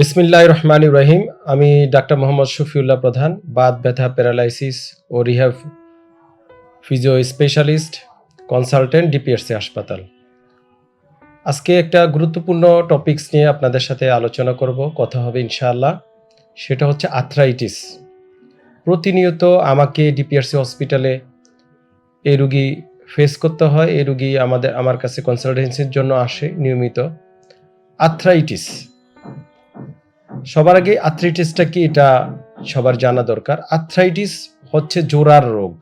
বিসমিল্লাহ রহমান রহিম। আমি ডাক্তার মোহাম্মদ শফিউল্লাহ প্রধান, বাত, ব্যথা, প্যারালাইসিস ও rehab physio specialist, consultant DPSC হাসপাতাল। আজকে একটা গুরুত্বপূর্ণ টপিকস নিয়ে আপনাদের সাথে আলোচনা করব, কথা হবে ইনশাআল্লাহ। সেটা হচ্ছে আথরাইটিস প্রতিনিয়ত আমাকে ডিপিআরসি হসপিটালে এই রুগী ফেস করতে হয়, এই রুগী আমাদের, আমার কাছে কনসালটেন্সির জন্য আসে নিয়মিত। আথরাইটিস সবার আগে আথরাইটিসটা কি এটা সবার জানা দরকার? আথরাইটিস হচ্ছে জোড়ার রোগ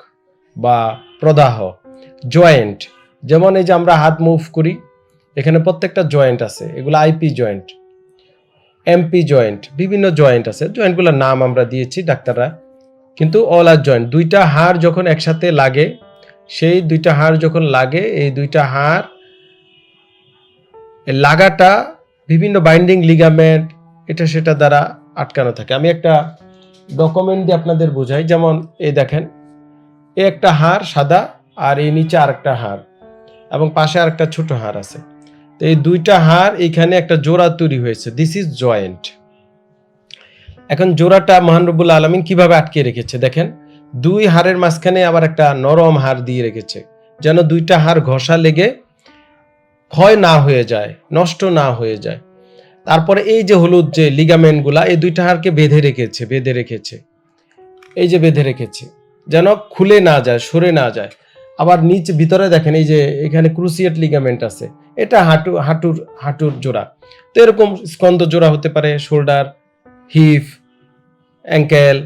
বা প্রদাহ জয়েন্ট যেমন এই যে আমরা হাত মুভ করি, এখানে প্রত্যেকটা জয়েন্ট আছে, এগুলো আইপি জয়েন্ট এমপি জয়েন্ট বিভিন্ন জয়েন্ট আছে। জয়েন্টগুলোর নাম আমরা দিয়েছি ডাক্তাররা। কিন্তু অল আর জয়েন্ট দুইটা হাড় যখন একসাথে লাগে, সেই দুইটা হাড় যখন লাগে, এই দুইটা হাড় লাগাটা বিভিন্ন বাইন্ডিং লিগামেন্ট এটা সেটা দ্বারা আটকানো থাকে। আমি একটা ডকুমেন্ট দিয়ে আপনাদের বোঝাই। যেমন এই দেখেন, এ একটা হাড় সাদা আর এই নিচে আরেকটা হাড় এবং পাশে আরেকটা ছোট হাড় আছে। তো এই দুইটা হাড় এখানে একটা জোড়া তৈরি হয়েছে। দিস ইজ জয়েন্ট এখন জোড়াটা মহানরবুল আলমিন কীভাবে আটকে রেখেছে? দেখেন, দুই হাড়ের মাঝখানে আবার একটা নরম হাড় দিয়ে রেখেছে। যেন দুইটা হাড় ঘষা লেগে ক্ষয় না হয়ে যায়, নষ্ট না হয়ে যায়। তারপরে এই যে হলুদ যে লিগামেন্টগুলা, এই দুইটা হাড়কে বেঁধে রেখেছে বেঁধে রেখেছে। এই যে বেঁধে রেখেছে, যেন খুলে না যায়, সরে না যায়। আবার নিচে ভিতরে দেখেন, এই যে এখানে ক্রুসিয়েট লিগামেন্ট আছে। এটা হাঁটু, হাঁটুর হাঁটুর জোড়া। তো এরকম স্কন্দ জোড়া হতে পারে শোল্ডার হিপ অ্যাঙ্কেল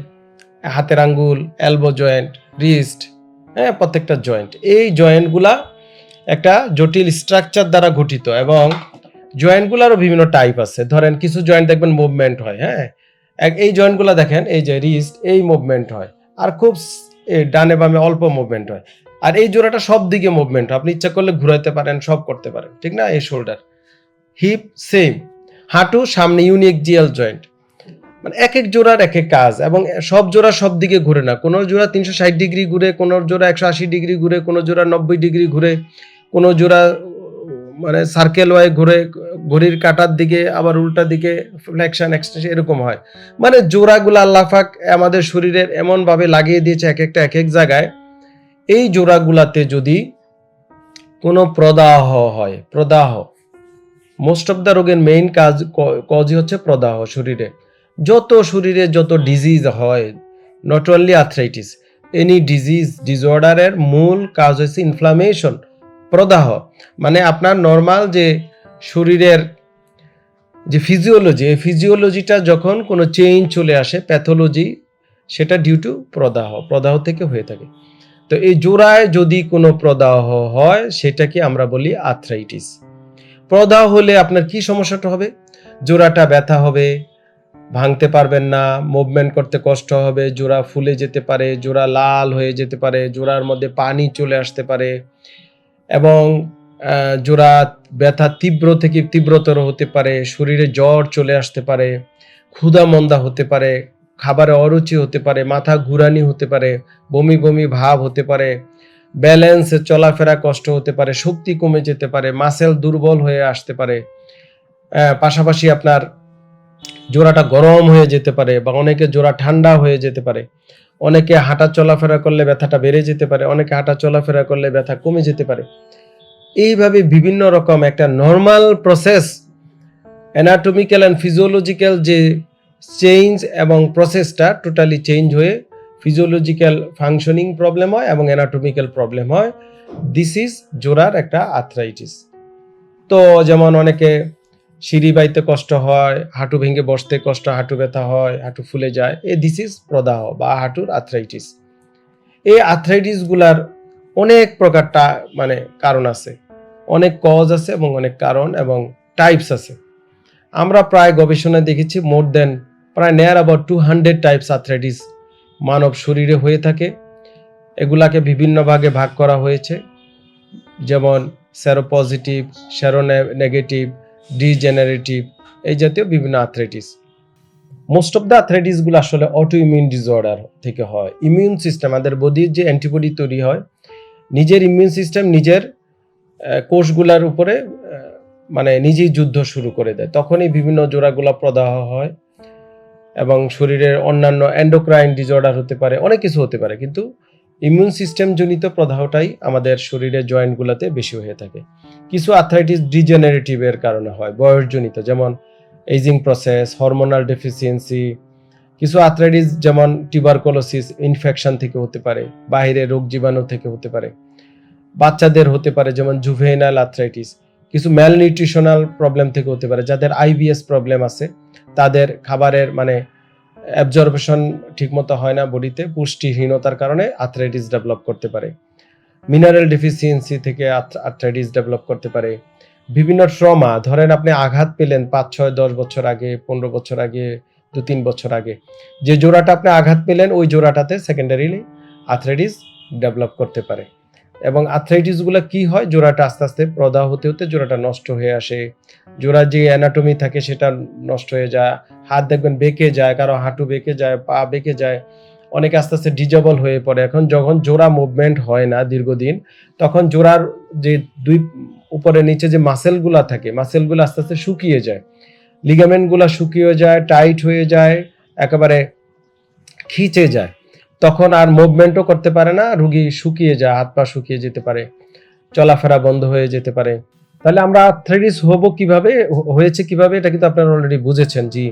হাতের আঙ্গুল এলবো জয়েন্ট রিস্ট হ্যাঁ প্রত্যেকটা জয়েন্ট এই জয়েন্টগুলা একটা জটিল স্ট্রাকচার দ্বারা গঠিত এবং জয়েন্টগুলোরও বিভিন্ন টাইপ আছে। ধরেন কিছু জয়েন্ট দেখবেন মুভমেন্ট হয় হ্যাঁ? এই জয়েন্টগুলো দেখেন, এই যে রিস্ট এই মুভমেন্ট হয়। আর খুব ডানে বামে অল্প মুভমেন্ট হয়। আর এই জোড়াটা সব দিকে মুভমেন্ট হয়। আপনি ইচ্ছা করলে ঘুরাইতে পারেন, সব করতে পারেন, ঠিক না? এই শোল্ডার হিপ সেম হাঁটু, সামনে ইউনিক জিএল জয়েন্ট মানে এক এক জোড়ার এক এক কাজ এবং সব জোড়া সব দিকে ঘুরে না। কোনো জোড়া তিনশো ষাট ডিগ্রি ঘুরে, কোনো জোড়া একশো আশি ডিগ্রি ঘুরে, কোনো জোড়া নব্বই ডিগ্রি ঘুরে, কোনো জোড়া মানে সার্কেল ওয়াই ঘুরে, ঘড়ির কাটার দিকে, আবার উল্টা দিকে ফ্লেকশন এক্সটেনশন এরকম হয়। মানে জোড়াগুলো আল্লাফাক আমাদের শরীরের এমনভাবে লাগিয়ে দিয়েছে এক একটা এক এক জায়গায়। এই জোড়াগুলাতে যদি কোনো প্রদাহ হয়, প্রদাহ মোস্ট অফ দ্য রোগের মেইন কাজ কজই হচ্ছে প্রদাহ শরীরে। যত শরীরে যত ডিজিজ হয় not only arthritis any disease ডিসঅর্ডারের মূল কাজ হচ্ছে ইনফ্লামেশন প্রদাহ মানে আপনার নর্মাল যে শরীরের যে ফিজিওলজি এই ফিজিওলজিটা যখন কোনো চেঞ্জ চলে আসে প্যাথোলজি সেটা ডিউ টু প্রদাহ প্রদাহ থেকে হয়ে থাকে। তো এই জোড়ায় যদি কোনো প্রদাহ হয়, সেটাকে আমরা বলি আর্থ্রাইটিস প্রদাহ হলে আপনার কি সমস্যাটা হবে? জোড়াটা ব্যথা হবে, ভাঙতে পারবেন না মুভমেন্ট করতে কষ্ট হবে, জোড়া ফুলে যেতে পারে, জোড়া লাল হয়ে যেতে পারে, জোড়ার মধ্যে পানি চলে আসতে পারে। এবং জোড়া ব্যথা তীব্র থেকে তীব্রতর হতে পারে, শরীরে জ্বর চলে আসতে পারে, ক্ষুধা মন্দা হতে পারে, খাবারে অরুচি হতে পারে, মাথা ঘুরানি হতে পারে, বমি বমি ভাব হতে পারে, ব্যালেন্স চলাফেরা কষ্ট হতে পারে, শক্তি কমে যেতে পারে, মাসেল দুর্বল হয়ে আসতে পারে পাশাপাশি আপনার জোড়াটা গরম হয়ে যেতে পারে বা অনেকে জোড়া ঠান্ডা হয়ে যেতে পারে। অনেকে হাঁটা চলাফেরা করলে ব্যথাটা বেড়ে যেতে পারে, অনেকে হাঁটা চলাফেরা করলে ব্যথা কমে যেতে পারে। এইভাবে বিভিন্ন রকম একটা normal process anatomical and physiological যে চেঞ্জ এবং প্রসেসটা টোটালি চেঞ্জ হয়ে ফিজিওলজিক্যাল ফাংশনিং প্রবলেম হয় এবং অ্যানাটমিক্যাল প্রবলেম হয়। দিস ইজ জোরার একটা আর্থ্রাইটিস তো যেমন অনেকে সিঁড়ি বাইতে কষ্ট হয়, হাঁটু ভেঙে বসতে কষ্ট, হাঁটু ব্যথা হয়, হাঁটু ফুলে যায়। এ দিস ইজ প্রদাহ বা হাঁটুর আর্থ্রাইটিস এই আর্থ্রাইটিসগুলার অনেক প্রকারটা মানে কারণ আছে। অনেক কজ আছে এবং অনেক কারণ এবং টাইপস আছে। আমরা প্রায় গবেষণায় দেখেছি মোর দেন প্রায় near about two hundred types arthritis মানব শরীরে হয়ে থাকে। এগুলাকে বিভিন্ন ভাগে ভাগ করা হয়েছে। যেমন sero positive sero negative degenerative এই জাতীয় বিভিন্ন আর্থ্রাইটিস মোস্ট অফ দ্য আর্থ্রাইটিসগুলো আসলে অটো ইমিউন ডিসঅর্ডার থেকে হয়। ইমিউন সিস্টেম আমাদের বডির যে অ্যান্টিবডি তৈরি হয়, নিজের ইমিউন সিস্টেম নিজের কোষগুলার উপরে মানে নিজেই যুদ্ধ শুরু করে দেয়। তখনই বিভিন্ন জোড়াগুলা প্রদাহ হয় এবং শরীরের অন্যান্য অ্যান্ডোক্রাইন ডিসঅর্ডার হতে পারে, অনেক কিছু হতে পারে। কিন্তু ইমিউন সিস্টেম জনিত প্রদাহটাই আমাদের শরীরের জয়েন্টগুলোতে বেশি হয়ে থাকে। কিছু আর্থ্রাইটিস ডিজেনারেটিভের কারণে হয়, বয়সজনিত, যেমন এইজিং প্রসেস হরমোনাল ডেফিসিয়েন্সি কিছু আর্থ্রাইটিস যেমন টিউবারকোলোসিস ইনফেকশন থেকে হতে পারে বাইরে রোগ জীবাণু থেকে হতে পারে, বাচ্চাদের হতে পারে, যেমন জুভেনাল আর্থ্রাইটিস কিছু ম্যালনিউট্রিশনাল প্রবলেম থেকে হতে পারে, যাদের আইবিএস প্রবলেম আছে, তাদের খাবারের মানে অ্যাবজর্বেশন ঠিকমতো হয় না বডিতে, পুষ্টিহীনতার কারণে আর্থ্রাইটিস ডেভেলপ করতে পারে। মিনারেল ডেফিসিয়েন্সি থেকে আর্থ্রাইটিস ডেভেলপ করতে পারে। বিভিন্ন ট্রমা ধরেন আপনি আঘাত পেলেন পাঁচ, ছয়, দশ বছর আগে, পনেরো বছর আগে, দু, তিন বছর আগে। যে জোড়াটা আপনি আঘাত পেলেন, ওই জোড়াটাতে সেকেন্ডারিলি আর্থ্রাইটিস ডেভেলপ করতে পারে। এবং আর্থ্রাইটিসগুলো কি হয়? জোড়াটা আস্তে আস্তে প্রদাহ হতে হতে জোড়াটা নষ্ট হয়ে আসে। জোড়ার যে অ্যানাটমি থাকে, সেটা নষ্ট হয়ে যায়। হাত দেখবেন বেঁকে যায়, কারও হাঁটু বেঁকে যায়, পা বেঁকে যায়। অনেক আস্তে আস্তে ডিজেবল হয়ে পড়ে। এখন যখন জোড়া মুভমেন্ট হয় না দীর্ঘদিন, তখন জোড়ার যে দুই উপরে নিচে যে মাসেলগুলা থাকে মাসেলগুলো আস্তে আস্তে শুকিয়ে যায়। লিগামেন্টগুলো শুকিয়ে যায় টাইট হয়ে যায়, একেবারে খিচে যায়। তখন আর মুভমেন্টও করতে পারে না, রুগী শুকিয়ে যায়, হাত পা শুকিয়ে যেতে পারে, চলাফেরা বন্ধ হয়ে যেতে পারে। তাহলে আমরা আর্থ্রাইটিস হব কীভাবে, হয়েছে কীভাবে, এটা কিন্তু আপনারা অলরেডি বুঝেছেন, জি।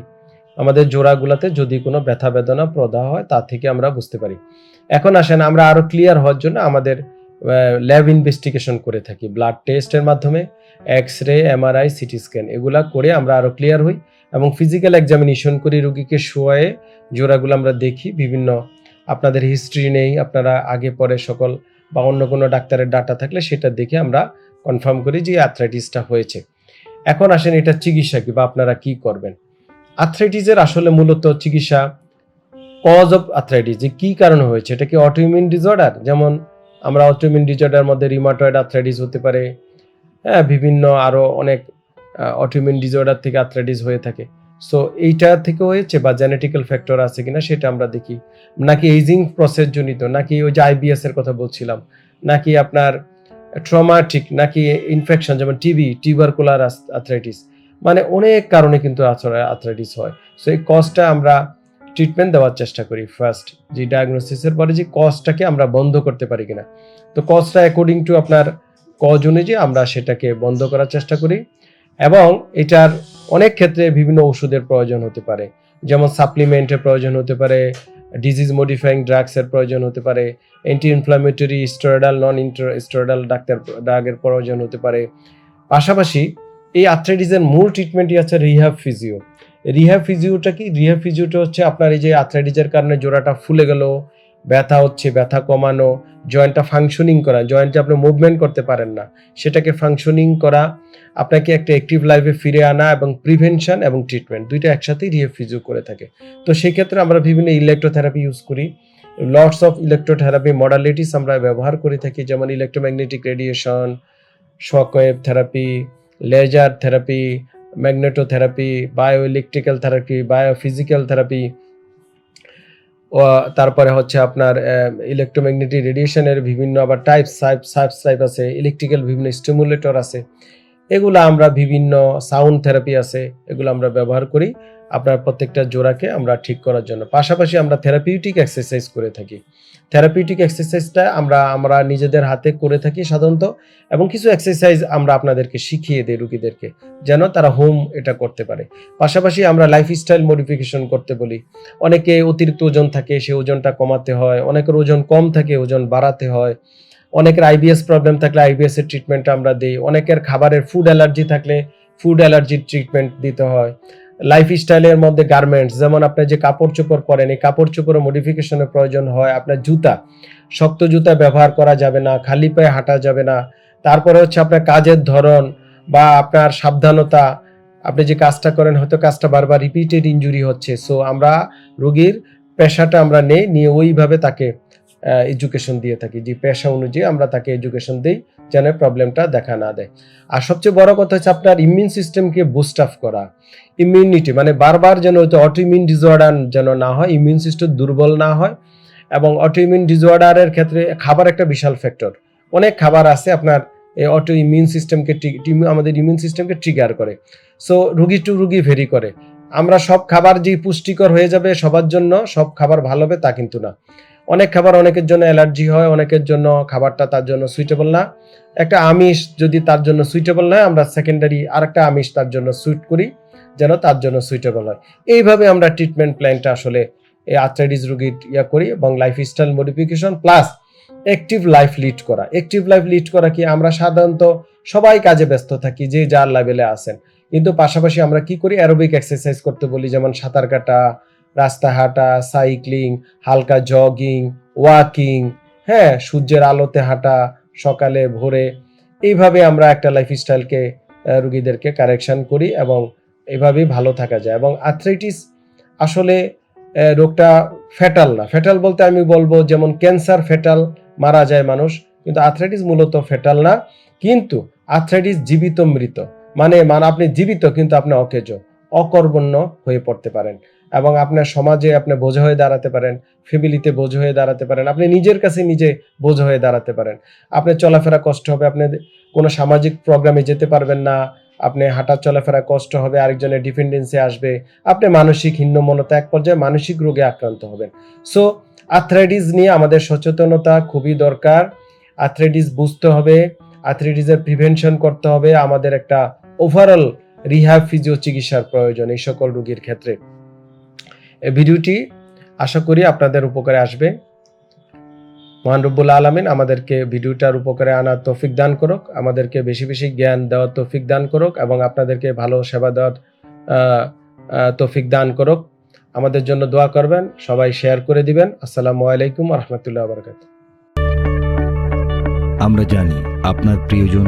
আমাদের জোড়াগুলোতে যদি কোনো ব্যথা বেদনা প্রদাহ হয়, তা থেকে আমরা বুঝতে পারি। এখন আসেন, আমরা আরও ক্লিয়ার হওয়ার জন্য আমাদের ল্যাব ইনভেস্টিগেশন করে থাকি। ব্লাড টেস্টের মাধ্যমে X ray MRI CT scan এগুলা করে আমরা আরও ক্লিয়ার হই এবং ফিজিক্যাল এক্সামিনেশন করি রুগীকে শোয়ে জোড়াগুলো আমরা দেখি, বিভিন্ন আপনাদের হিস্ট্রি নেই, আপনারা আগে পরে সকল বা অন্য কোনো ডাক্তারের ডাটা থাকলে সেটা দেখে আমরা কনফার্ম করি যে আর্থ্রাইটিসটা হয়েছে। এখন আসেন, এটা চিকিৎসা কি বা আপনারা কি করবেন? আর্থ্রাইটিসের আসলে মূলত চিকিৎসা কজ অফ আর্থ্রাইটিস যে কী কারণে হয়েছে? এটা কি অটোইমিউন ডিসঅর্ডার যেমন আমরা অটোইমিউন ডিসঅর্ডার মধ্যে রিমাটয়েড আর্থ্রাইটিস হতে পারে হ্যাঁ বিভিন্ন আরও অনেক অটোইমিউন ডিসঅর্ডার থেকে আর্থ্রাইটিস হয়ে থাকে। সো এইটা থেকে হয়েছে বা জেনেটিক্যাল ফ্যাক্টর আছে কিনা সেটা আমরা দেখি। নাকি এইজিং প্রসেস জনিত, নাকি ওই যে আইবিএস এর কথা বলছিলাম, নাকি আপনার ট্রমাটিক নাকি ইনফেকশন যেমন টিবি টিউবারকুলার আর্থ্রাইটিস মানে অনেক কারণে কিন্তু আর্থ্রাইটিস হয়। সো এই কজটা আমরা ট্রিটমেন্ট দেওয়ার চেষ্টা করি ফার্স্ট যে ডায়াগনোসিসের পরে যে কজটাকে আমরা বন্ধ করতে পারি কিনা। তো কজটা অ্যাকর্ডিং টু আপনার কজ অনুযায়ী আমরা সেটাকে বন্ধ করার চেষ্টা করি এবং এটার অনেক ক্ষেত্রে বিভিন্ন ওষুধের প্রয়োজন হতে পারে। যেমন সাপ্লিমেন্টের প্রয়োজন হতে পারে ডিজিজ মডিফাইং ড্রাগসের প্রয়োজন হতে পারে anti inflammatory steroidal non steroidal doctor ড্রাগের প্রয়োজন হতে পারে। পাশাপাশি এই আর্থ্রাইটিসের মূল ট্রিটমেন্টই আছে রিহ্যাব ফিজিও রিহ্যাব ফিজিওটা কি? রিহ্যাব ফিজিওটা হচ্ছে আপনার এই যে আর্থ্রাইটিসের কারণে জোড়াটা ফুলে গেল, ব্যথা হচ্ছে, ব্যথা কমানো জয়েন্টটা ফাংশনিং করা জয়েন্টে আপনি মুভমেন্ট করতে পারেন না। সেটাকে ফাংশনিং করা, আপনাকে একটা অ্যাক্টিভ লাইফে ফিরে আনা এবং প্রিভেনশন এবং ট্রিটমেন্ট দুইটা একসাথেই রিহ্যাব ফিজিও করে থাকে। তো সেই ক্ষেত্রে আমরা বিভিন্ন ইলেকট্রোথেরাপি ইউজ করি। লটস অফ ইলেকট্রোথেরাপি মডালিটিস আমরা ব্যবহার করে থাকি, যেমন electromagnetic radiation shockwave therapy laser therapy magnetotherapy bio electrical therapy biophysical therapy তারপরে হচ্ছে আপনার ইলেকট্রোম্যাগনেটিক রেডিয়েশনের বিভিন্ন আবার টাইপ সাইপ সাইপস টাইপ আছে ইলেকট্রিক্যাল বিভিন্ন স্টিমুলেটর আছে। এগুলো আমরা বিভিন্ন সাউন্ড থেরাপি আছে, এগুলো আমরা ব্যবহার করি। আপনার প্রত্যেকটা জোড়াকে আমরা ঠিক করার জন্য। পাশাপাশি আমরা থেরাপিউটিক এক্সারসাইজ করে থাকি। থেরাপিউটিক এক্সারসাইজটা আমরা আমরা নিজেদের হাতে করে থাকি সাধারণত এবং কিছু এক্সারসাইজ আমরা আপনাদেরকে শিখিয়ে দিই রুগীদেরকে, যেন তারা হোম এটা করতে পারে। পাশাপাশি আমরা লাইফস্টাইল মডিফিকেশন করতে বলি। অনেকে অতিরিক্ত ওজন থাকে সে ওজনটা কমাতে হয়। অনেকের ওজন কম থাকে, ওজন বাড়াতে হয়। অনেকের আইবিএস প্রবলেম থাকলে আইবিএস এর ট্রিটমেন্ট আমরা দিই। অনেকের খাবারের ফুড অ্যালার্জি থাকলে ফুড অ্যালার্জির ট্রিটমেন্ট দিতে হয়। লাইফ স্টাইলের মধ্যে গার্মেন্টস যেমন আপনি যে কাপড় চোপড় পরেন, এই কাপড় চোপড়ে মডিফিকেশনের প্রয়োজন হয়। আপনার জুতা, শক্ত জুতা ব্যবহার করা যাবে না, খালি পায়ে হাঁটা যাবে না। তারপরে হচ্ছে আপনার কাজের ধরন বা আপনার সাবধানতা। আপনি যে কাজটা করেন, হয়তো কাজটা বারবার রিপিটেড ইনজুরি হচ্ছে। সো আমরা রোগীর পেশাটা আমরা নেই, নিয়ে ওইভাবে তাকে এডুকেশন দিয়ে থাকি। যে পেশা অনুযায়ী আমরা তাকে এডুকেশন দিই। যেন প্রবলেমটা দেখা না দেয়। আর সবচেয়ে বড় কথা হচ্ছে আপনার ইমিউন সিস্টেমকে বুস্ট আপ করা। ইমিউনিটি মানে বারবার যেন অটো অটোইমিউন ডিসঅর্ডার যেন না হয় ইমিউন সিস্টেম দুর্বল না হয় এবং অটো অটোইমিউন ডিসঅর্ডারের ক্ষেত্রে খাবার একটা বিশাল ফ্যাক্টর অনেক খাবার আছে আপনার এই অটো ইমিউন সিস্টেমকে আমাদের ইমিউন সিস্টেমকে ট্রিগার করে। সো রুগী টু রুগী ভেরি করে। আমরা সব খাবার যে পুষ্টিকর হয়ে যাবে সবার জন্য, সব খাবার ভালো হবে তা কিন্তু না। অনেক খাবার অনেকের জন্য অ্যালার্জি হয়, অনেকের জন্য খাবারটা তার জন্য সুইটেবল না। একটা আমিষ যদি তার জন্য সুইটেবল নয় আমরা সেকেন্ডারি আরেকটা আমিষ তার জন্য সুইট করি, যেন তার জন্য সুইটেবল হয়। এইভাবে আমরা ট্রিটমেন্ট প্ল্যানটা আসলে এই আর্থ্রাইটিস রোগীর ইয়া করি এবং lifestyle modification plus active life lead করা। অ্যাক্টিভ লাইফ লিড করা কি আমরা সাধারণত সবাই কাজে ব্যস্ত থাকি, যে যার লেভেলে আসেন কিন্তু পাশাপাশি আমরা কি করি? অ্যারোবিক এক্সারসাইজ করতে বলি, যেমন সাঁতার কাটা রাস্তা হাঁটা সাইক্লিং, হালকা জগিং ওয়াকিং হ্যাঁ সূর্যের আলোতে হাঁটা, সকালে, ভোরে। এইভাবে আমরা একটা লাইফস্টাইলকে রুগীদেরকে কারেকশন করি এবং এভাবেই ভালো থাকা যায়। এবং আর্থ্রাইটিস আসলে রোগটা ফ্যাটাল না। ফ্যাটাল বলতে আমি বলব যেমন ক্যান্সার ফ্যাটাল মারা যায় মানুষ, কিন্তু আর্থ্রাইটিস মূলত ফ্যাটাল না। কিন্তু আর্থ্রাইটিস জীবিত মৃত। মানে মানে আপনি জীবিত, কিন্তু আপনি অকেজ, অকর্বণ্য হয়ে পড়তে পারেন। এবং আপনার সমাজে আপনি বোঝা হয়ে দাঁড়াতে পারেন, ফ্যামিলিতে বোঝ হয়ে দাঁড়াতে পারেন, আপনি নিজের কাছে নিজে বোঝ হয়ে দাঁড়াতে পারেন। আপনার চলাফেরা কষ্ট হবে, আপনি কোনো সামাজিক প্রোগ্রামে যেতে পারবেন না, আপনি হাঁটা চলাফেরা কষ্ট হবে, আরেকজনের ডিপেন্ডেন্সি আসবে, আপনি মানসিক হীনমনতা এক পর্যায়ে মানসিক রোগে আক্রান্ত হবেন। সো আর্থ্রাইটিস নিয়ে আমাদের সচেতনতা খুবই দরকার। আর্থ্রাইটিস বুঝতে হবে আর্থ্রাইটিসের প্রিভেনশন করতে হবে, আমাদের একটা ওভারঅল রিহ্যাব ফিজিও চিকিৎসার প্রয়োজন এই সকল রোগীর ক্ষেত্রে। ভিডিওটি আশা করি আপনাদের উপকারে আসবে। মহান রব্বুল আলমিন আমাদেরকে ভিডিওটার উপকারে আনার তৌফিক দান করুক, আমাদেরকে বেশি বেশি জ্ঞান দেওয়ার তৌফিক দান করুক এবং আপনাদেরকে ভালো সেবা দেওয়ার তৌফিক দান করুক। আমাদের জন্য দোয়া করবেন, সবাই শেয়ার করে দিবেন। আসসালামু আলাইকুম রহমতুল্লাহ আমরা জানি আপনার প্রিয়জন